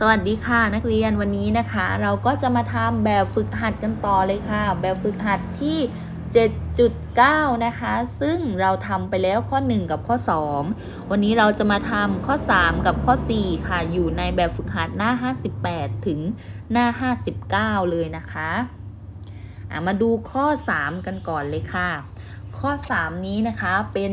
สวัสดีค่ะนักเรียนวันนี้นะคะ เราก็จะมาทำแบบฝึกหัดกันต่อเลยค่ะ แบบฝึกหัดที่ 7.9 นะคะ ซึ่งเราทำไปแล้วข้อ 1 กับข้อ 2 วันนี้เราจะมาทำข้อ 3 กับข้อ 4 ค่ะ อยู่ในแบบฝึกหัดหน้า 58 ถึงหน้า 59 เลยนะคะมาดูข้อ 3 กันก่อนเลยค่ะ ข้อ 3 นี้นะคะเป็น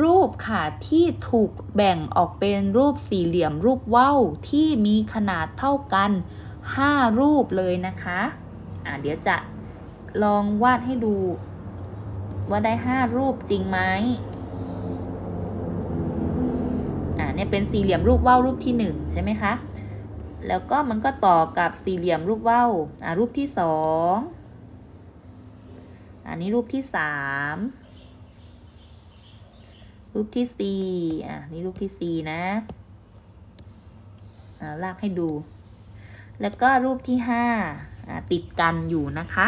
รูปค่ะที่ถูกแบ่งออกเป็นรูปสี่เหลี่ยมรูปว่าวที่มีขนาดเท่ากัน 5 รูปเลยนะคะอะเดี๋ยวจะลองวาดให้ดู ว่าได้ 5 รูปจริงไหมอ่าเนี่ยเป็นสี่เหลี่ยมรูปว่าวรูปที่ 1 ใช่ไหมคะแล้วก็มันก็ต่อกับสี่เหลี่ยมรูปว่าวอ่ารูปที่2อ,อันนี้รูปที่3 รูปที่สี่อะนี่รูปที่สี่นะอ่าลากให้ดู แล้วก็รูปที่ห้าอ่าติดกันอยู่นะคะ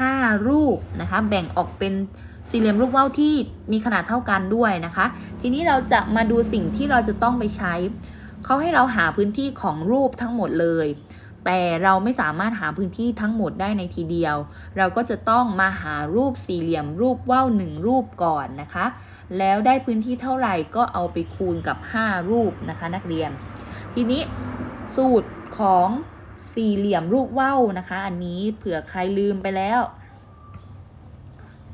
ห้ารูปนะคะแบ่งออกเป็นสี่เหลี่ยมรูปว่าวที่มีขนาดเท่ากันด้วยนะคะ ทีนี้เราจะมาดูสิ่งที่เราจะต้องไปใช้ เขาให้เราหาพื้นที่ของรูปทั้งหมดเลย แต่เราไม่สามารถหาพื้นที่ทั้งหมดได้ในทีเดียว เราก็จะต้องมาหารูปสี่เหลี่ยมรูปว่าวหนึ่งรูปก่อนนะคะ แล้วได้พื้นที่เท่าไหร่ก็เอาไปคูณกับ 5 รูปนะคะ นักเรียน ทีนี้สูตรของสี่เหลี่ยมรูปว่าวนะคะ อันนี้เผื่อใครลืมไปแล้ว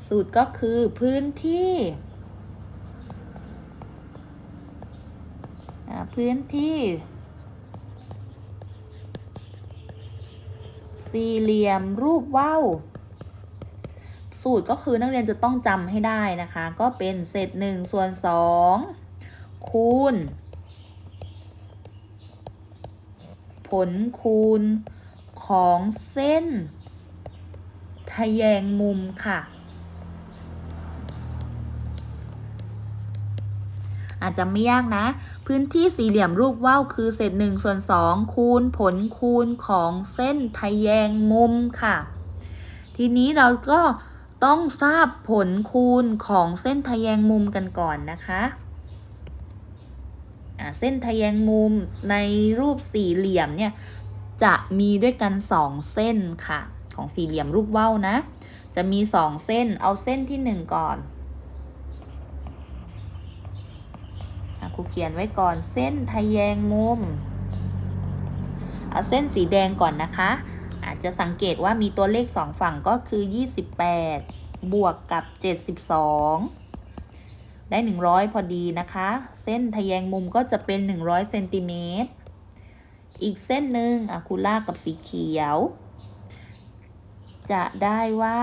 สูตรก็คือพื้นที่พื้นที่ สี่เหลี่ยมรูปว่าว สูตรก็คือนักเรียนจะต้องจำให้ได้นะคะ ก็เป็นเศษหนึ่งส่วนสองคูณ ผลคูณของเส้น ทะแยงมุมค่ะ อาจจะไม่ยากนะ พื้นที่สี่เหลี่ยมรูปว่าวคือเศษหนึ่งส่วนสองคูณผลคูณของเส้นทะแยงมุมค่ะ ทีนี้เราก็ ต้องทราบผลคูณของเส้นทะแยงมุมกันก่อนนะคะเส้นทะแยงมุมในรูปสี่เหลี่ยมเนี่ยจะมีด้วยกันสองเส้นค่ะ ของสี่เหลี่ยมรูปว่าวนะ จะมีสองเส้นเอาเส้นที่หนึ่งก่อนอครูเขียนไว้ก่อนเส้นทะแยงมุม เอาเส้นสีแดงก่อนนะคะ อาจจะสังเกตว่ามีตัวเลขสองฝั่งก็คือ 28 บวกกับ 72 ได้ 100 พอดีนะคะ เส้นทะแยงมุมก็จะเป็น 100เซนติเมตรอีกเส้นหนึ่งอะคูลากกับสีเขียว จะได้ว่า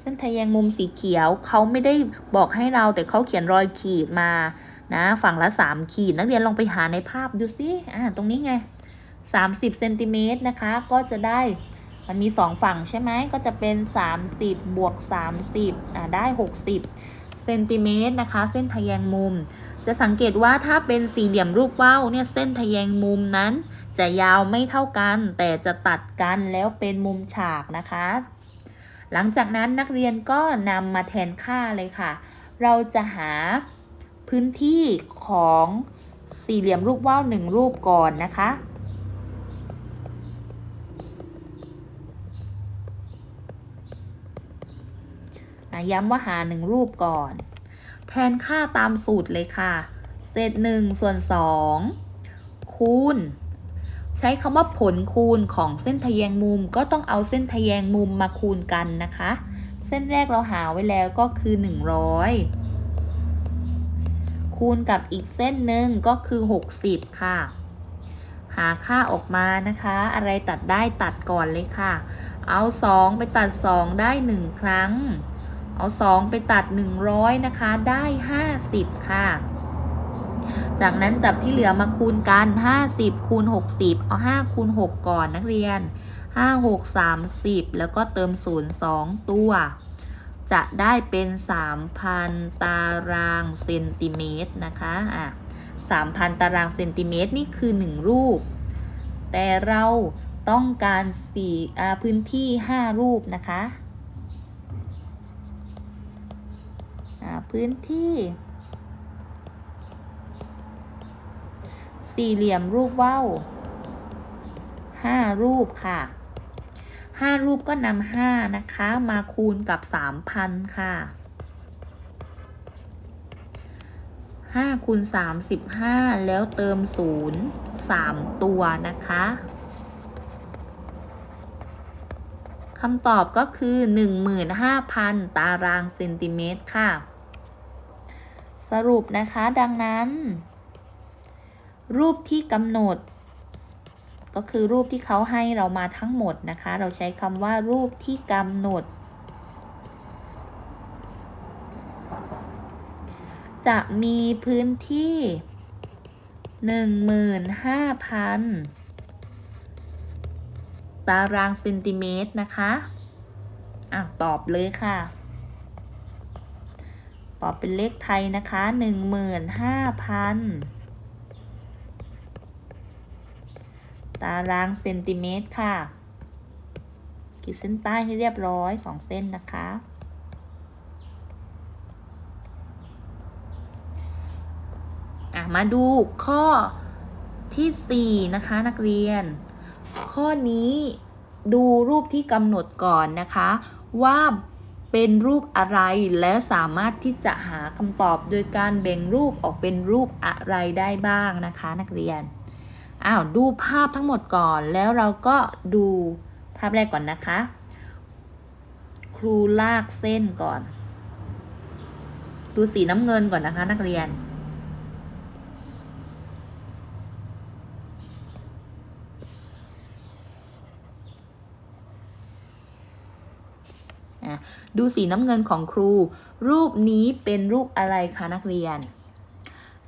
เส้นทะแยงมุมสีเขียวเขาไม่ได้บอกให้เราแต่เขาเขียนรอยขีดมา นะฝั่งละ 3 ขีด นักเรียนลองไปหาในภาพดูสิอ่าตรงนี้ไง 30เซนติเมตรนะคะ ก็จะได้มันมี 2 ฝั่งใช่ไหมก็จะเป็น 30 บวก 30อ่าได้ 60เซนติเมตรนะคะ เส้นทะแยงมุม จะสังเกตว่าถ้าเป็นสี่เหลี่ยมรูปว่าวเนี่ยเส้นทะแยงมุมนั้น จะยาวไม่เท่ากัน แต่จะตัดกันแล้วเป็นมุมฉากนะคะ หลังจากนั้นนักเรียนก็นำมาแทนค่าเลยค่ะ เราจะหา พื้นที่ของสี่เหลี่ยมรูปว่าวหนึ่งรูปก่อนนะคะ ย้ำว่าหาหนึ่งรูปก่อน แทนค่าตามสูตรเลยค่ะ เศษหนึ่งส่วนสองคูณ ใช้คำว่าผลคูณของเส้นทะแยงมุมก็ต้องเอาเส้นทะแยงมุมมาคูณกันนะคะ เส้นแรกเราหาไว้แล้วก็คือ 100 คูณกับอีกเส้นหนึ่งก็คือ 60 ค่ะ หาค่าออกมานะคะ อะไรตัดได้ตัดก่อนเลยค่ะ เอา 2 ไปตัด 2 ได้ 1 ครั้ง เอา 2 ไปตัด 100 นะคะ ได้ 50 ค่ะ จากนั้นจับที่เหลือมาคูณกัน 50 คูณ 60 เอา 5 คูณ 6 ก่อนนักเรียน 5 6 30 แล้วก็เติม 0 2 ตัว จะได้เป็น 3,000 ตารางเซนติเมตรนะคะอะ3,000 ตารางเซนติเมตรนี่คือ 1 รูป แต่เราต้องการสี่อ่าพื้นที่ 5 รูปนะคะอ่าพื้นที่ สี่เหลี่ยมรูปว่าวห้ารูปค่ะ ห้ารูปก็นำห้านะคะ มาคูณกับสามพันค่ะห้าคูณสามสิบห้าแล้วเติมศูนย์สามตัวนะคะคำตอบก็คือ 15,000 ตารางเซนติเมตรค่ะ สรุปนะคะดังนั้น รูปที่กำหนด ก็คือรูปที่เขาให้เรามาทั้งหมดนะคะ เราใช้คำว่ารูปที่กำหนด จะมีพื้นที่ 15,000 ตารางเซนติเมตรนะคะอะตอบเลยค่ะตอบเป็นเลขไทยนะคะ 15,000 ตารางเซนติเมตรค่ะขีดเส้นใต้ให้เรียบร้อยสองเส้นนะคะ อะ มาดูข้อที่ 4 นะคะนักเรียน ข้อนี้ดูรูปที่กำหนดก่อนนะคะ ว่าเป็นรูปอะไรและสามารถที่จะหาคำตอบโดยการแบ่งรูปออกเป็นรูปอะไรได้บ้างนะคะ นักเรียน อ้าวดูภาพทั้งหมดก่อนแล้วเราก็ดูภาพแรกก่อนนะคะ ครูลากเส้นก่อน ดูสีน้ำเงินก่อนนะคะ นักเรียน ดูสีน้ำเงินของครู รูปนี้เป็นรูปอะไรคะนักเรียน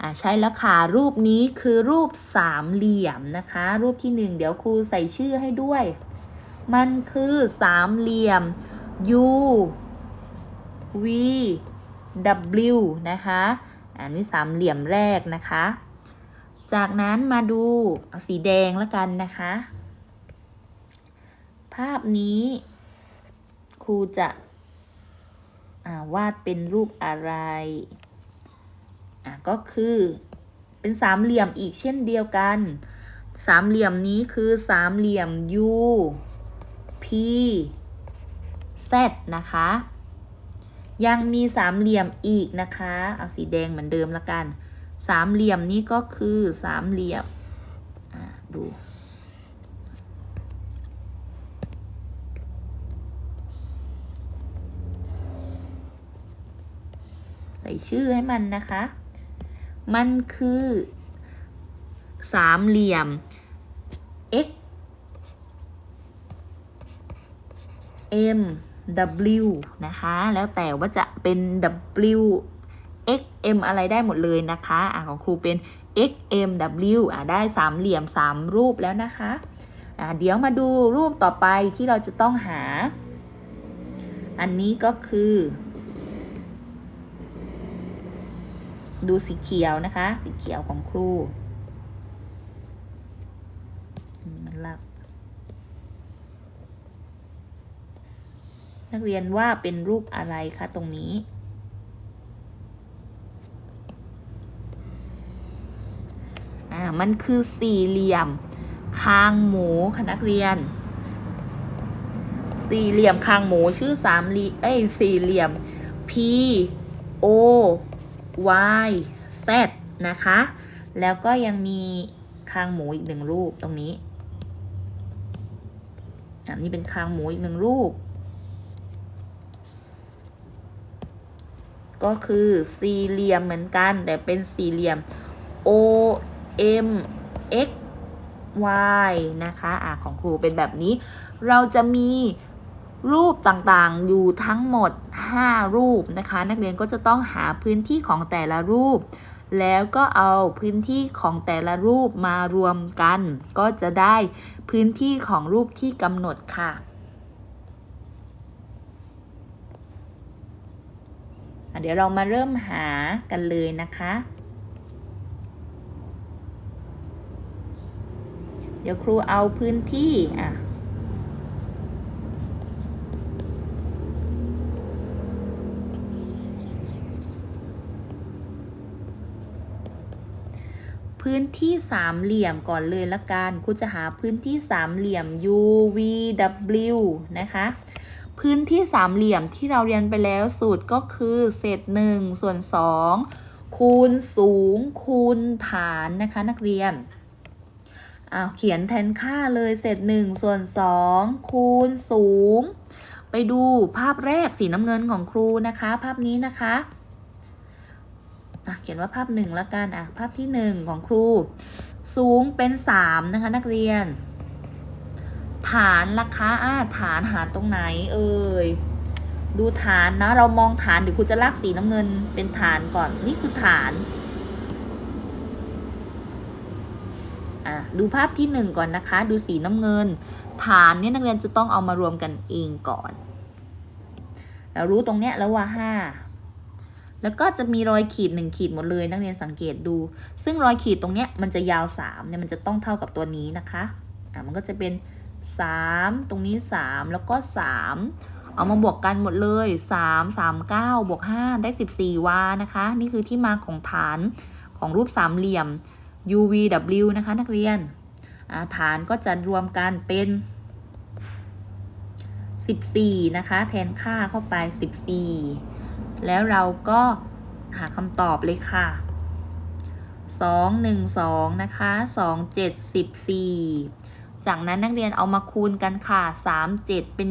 อ่าใช่แล้วค่ะรูปนี้คือรูปสามเหลี่ยมนะคะ รูปที่หนึ่งเดี๋ยวครูใส่ชื่อให้ด้วย มันคือสามเหลี่ยม U V W นะคะอันนี้สามเหลี่ยมแรกนะคะ จากนั้นมาดูเอาสีแดงแล้วกันนะคะ ภาพนี้ครูจะวาดเป็นรูปอะไร อะก็คือเป็นสามเหลี่ยมอีกเช่นเดียวกัน สามเหลี่ยมนี้คือสามเหลี่ยม U P Z นะคะ ยังมีสามเหลี่ยมอีกนะคะ เอาสีแดงเหมือนเดิมละกัน สามเหลี่ยมนี้ก็คือสามเหลี่ยมดู ใส่ชื่อให้มันนะคะ มันคือสามเหลี่ยม x m w นะคะ แล้วแต่ว่าจะเป็น w x m อะไรได้หมดเลยนะคะอ่าของครูเป็น x m w อ่าได้สามเหลี่ยมสามรูปแล้วนะคะอ่าเดี๋ยวมาดูรูปต่อไปที่เราจะต้องหา อันนี้ก็คือ ดูสีเขียวนะคะ สีเขียวของครูมันลักนักเรียนว่าเป็นรูปอะไรคะตรงนี้ อ่า มันคือสี่เหลี่ยม คางหมูค่ะนักเรียน สี่เหลี่ยมคางหมูชื่อสามเหลี่ยมเอ้ยสี่เหลี่ยม P O Y Z นะคะ แล้วก็ยังมีคางหมูอีกหนึ่งรูปตรงนี้อันนี้เป็นคางหมูอีกหนึ่งรูป ก็คือสี่เหลี่ยมเหมือนกัน แต่เป็นสี่เหลี่ยม O M X Y นะคะ อะ ของครูเป็นแบบนี้ เราจะมี รูปต่างๆ อยู่ทั้งหมด 5 รูปนะคะ นักเรียนก็จะต้องหาพื้นที่ของแต่ละรูป แล้วก็เอาพื้นที่ของแต่ละรูปมารวมกัน ก็จะได้พื้นที่ของรูปที่กำหนดค่ะเดี๋ยวเรามาเริ่มหากันเลยนะคะ เดี๋ยวครูเอาพื้นที่อะ พื้นที่สามเหลี่ยมก่อนเลยละกันครูจะหาพื้นที่สามเหลี่ยม UVW นะคะพื้นที่สามเหลี่ยมที่เราเรียนไปแล้วสูตรก็คือเศษหนึ่งส่วนสองคูณสูงคูณฐานนะคะนักเรียนอ้าวเขียนแทนค่าเลยเศษหนึ่งส่วนสองคูณสูง ไปดูภาพแรกสีน้ำเงินของครูนะคะ ภาพนี้นะคะอะ เขียนว่าภาพหนึ่งแล้วกันอะภาพที่หนึ่งของครู สูงเป็นสามนะคะนักเรียน ฐานราคาอ่าฐานหารตรงไหน เอ่ยดูฐานนะ เรามองฐานเดี๋ยวครูจะลากสีน้ำเงินเป็นฐานก่อนนี่คือฐานอะดูภาพที่หนึ่งก่อนนะคะ ดูสีน้ำเงิน ฐานเนี่ยนักเรียนจะต้องเอามารวมกันเองก่อนเรารู้ตรงเนี้ยแล้วว่าห้า แล้วก็จะมีรอยขีดหนึ่งขีดหมดเลย นักเรียนสังเกตดู ซึ่งรอยขีดตรงเนี้ยมันจะยาวสามเนี่ยมันจะต้องเท่ากับตัวนี้นะคะอะมันก็จะเป็นสามตรงนี้สามแล้วก็สามเอามาบวกกันหมดเลยสามสามเก้าบวกห้าได้สิบสี่วานะคะ นี่คือที่มาของฐานของรูปสามเหลี่ยม UVW นะคะ นักเรียนาฐานก็จะรวมกันเป็น 14 นะคะ แทนค่าเข้าไป 14 แล้วเราก็หาคำตอบเลยค่ะ 2 1 2 นะคะ 2 7 14 จากนั้นนักเรียนเอามาคูณกันค่ะ 3 7 เป็น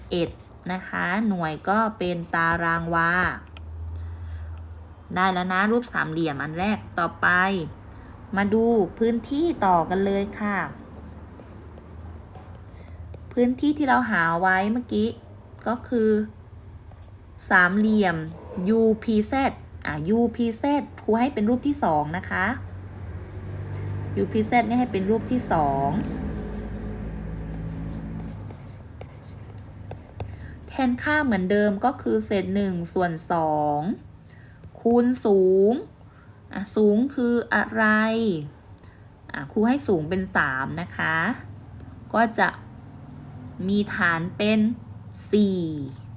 21 นะคะ หน่วยก็เป็นตารางวา ได้แล้วนะ รูปสามเหลี่ยมอันแรกต่อไป มาดูพื้นที่ต่อกันเลยค่ะ พื้นที่ที่เราหาไว้เมื่อกี้ ก็คือ สามเหลี่ยม UPZ อะ UPZ ครูให้เป็นรูปที่สองนะคะ UPZ เนี่ยให้เป็นรูปที่สองแทนค่าเหมือนเดิมก็คือเศษหนึ่งส่วนสองคูณสูง อะ สูงคืออะไร อะ ครูให้สูงเป็นสามนะคะ ก็จะมีฐานเป็น4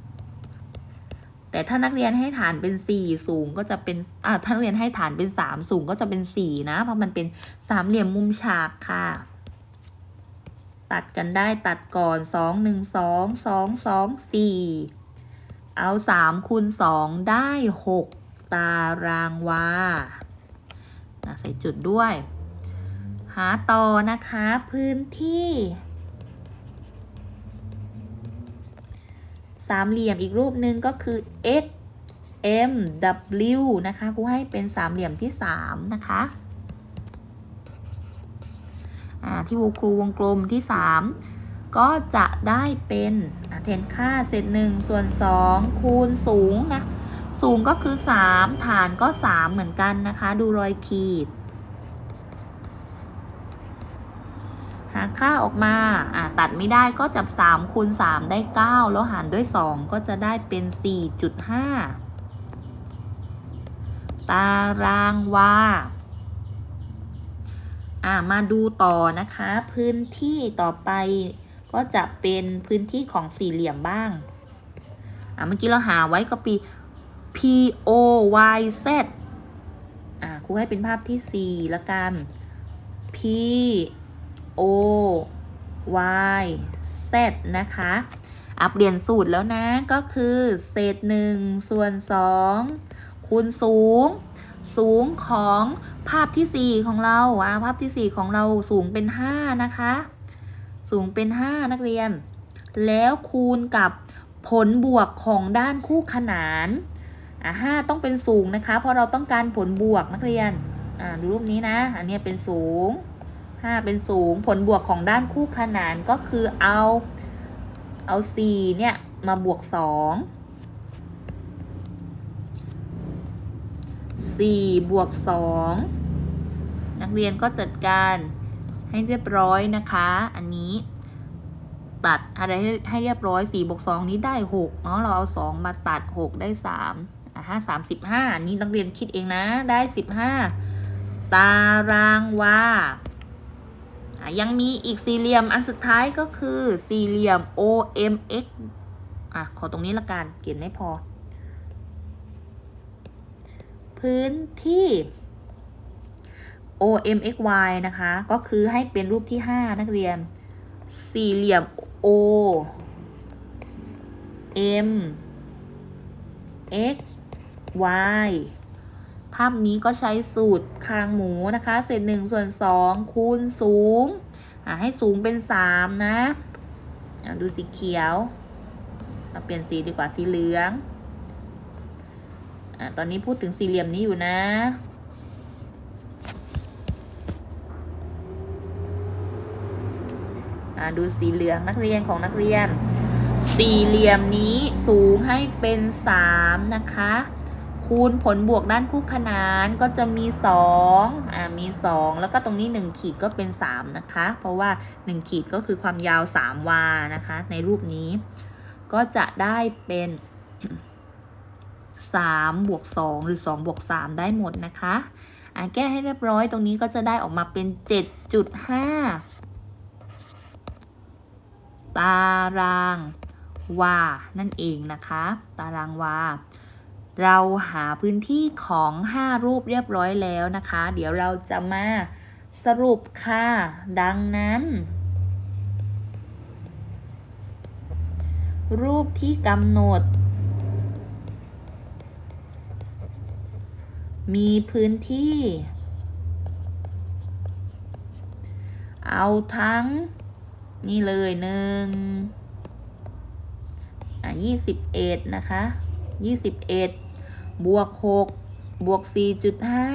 แต่ถ้านักเรียนให้ฐานเป็น 4 สูงก็จะเป็นอ่าถ้านักเรียนให้ฐานเป็น 3 สูงก็จะเป็น 4 นะ เพราะมันเป็นสามเหลี่ยมมุมฉากค่ะ ตัดกันได้ตัดก่อน 2 1 2 2 2 4 เอา 3คูณ2ได้ 6 ตารางวาใส่จุดด้วย หาต่อนะคะพื้นที่ สามเหลี่ยมอีกรูปหนึ่งก็คือ x m w นะคะกูให้เป็นสามเหลี่ยมที่3นะคะอ่าที่วงครูวงกลมที่ 3 ก็จะได้เป็นเทนค่าเศษหนึ่งส่วน 2 คูณสูงนะ สูงก็คือ 3 ฐานก็ 3 เหมือนกันนะคะ ดูรอยขีด หา ค่าออกมาอ่าตัดไม่ได้ก็จับ3คูณ3ได้ 9 แล้วหารด้วย 2 ก็จะได้เป็น 4.5 ตารางวาอ่ามาดูต่อนะคะ พื้นที่ต่อไปก็จะเป็นพื้นที่ของสี่เหลี่ยมบ้างอ่าเมื่อกี้เราหาไว้ก็ปี P O Y Z อ่าครูให้เป็นภาพที่4ละกัน P O Y Z นะคะอะเปลี่ยนสูตรแล้วนะ ก็คือเศษหนึ่งส่วนสองคูณสูง สูงของภาพที่ 4 ของเราอะภาพที่ 4 ของเราสูงเป็น 5 นะคะ สูงเป็น 5 นักเรียน แล้วคูณกับผลบวกของด้านคู่ขนานอะ5ต้องเป็นสูงนะคะ เพราะเราต้องการผลบวกนักเรียนอ่าดูรูปนี้นะ อันนี้เป็นสูง 5 เป็นสูง ผลบวกของด้านคู่ขนานก็คือเอาเอา 4 เนี่ย มาบวก 2 4 บวก 2 นักเรียนก็จัดการให้เรียบร้อยนะคะ อันนี้ตัดอะไรให้ให้เรียบร้อย4บวก2นี้ได้6เนาะเราเอา 2 มาตัด 6 ได้3อะ5 3 15อันนี้นักเรียนคิดเองนะได้ 15 ตารางวาอะ ยังมีอีกสี่เหลี่ยมอันสุดท้ายก็คือสี่เหลี่ยม OMX อะ ขอตรงนี้ละกันเขียนไม่พอ พื้นที่ O M X Y นะคะ ก็คือให้เป็นรูปที่ 5 นักเรียน สี่เหลี่ยม O M X Y ภาพนี้ก็ใช้สูตรคางหมูนะคะ เศษหนึ่งส่วนสองคูณสูงให้สูงเป็นสามนะดูสีเขียว เราเปลี่ยนสีดีกว่าสีเหลืองอตอนนี้พูดถึงสี่เหลี่ยมนี้อยู่นะอะดูสีเหลืองนักเรียนของนักเรียน สี่เหลี่ยมนี้สูงให้เป็นสามนะคะ คูณผลบวกด้านคู่ขนานก็จะมีสองอ่ามีสองแล้วก็ตรงนี้หนึ่งขีดก็เป็นสามนะคะ เพราะว่าหนึ่งขีดก็คือความยาวสามวานะคะ ในรูปนี้ ก็จะได้เป็นสามบวกสองหรือสองบวกสามได้หมดนะคะอ่าแก้ให้เรียบร้อยตรงนี้ก็จะได้ออกมาเป็นเจ็ดจุดห้าตารางวา นั่นเองนะคะ ตารางวา เราหาพื้นที่ของ 5 รูปเรียบร้อยแล้วนะคะ เดี๋ยวเราจะมาสรุปค่ะ ดังนั้น รูปที่กำหนด มีพื้นที่ เอาทั้ง นี่เลยหนึ่งอะยี่สิบเอ็ดนะคะ ยี่สิบเอ็ดบวกหกบวกสี่จุดห้า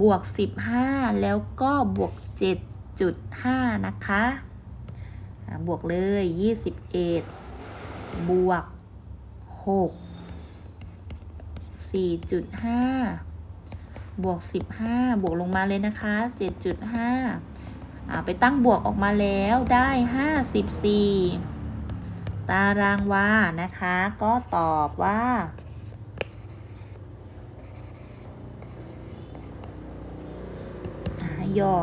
บวกสิบห้าแล้วก็บวกเจ็ดจุดห้านะคะ บวกเลยยี่สิบเอ็ดบวกหกสี่จุดห้าบวกสิบห้าบวกลงมาเลยนะคะเจ็ดจุดห้าไปตั้งบวกออกมาแล้วได้ 54 ตารางวานะคะ ก็ตอบว่า ย่อ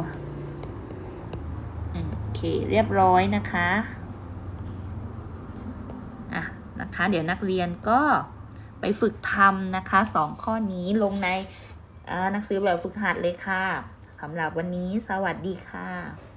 โอเค เรียบร้อยนะคะอะนะคะ เดี๋ยวนักเรียนก็ไปฝึกทำนะคะสองข้อนี้ลงในหนังสือแบบฝึกหัดเลยค่ะสำหรับวันนี้สวัสดีค่ะ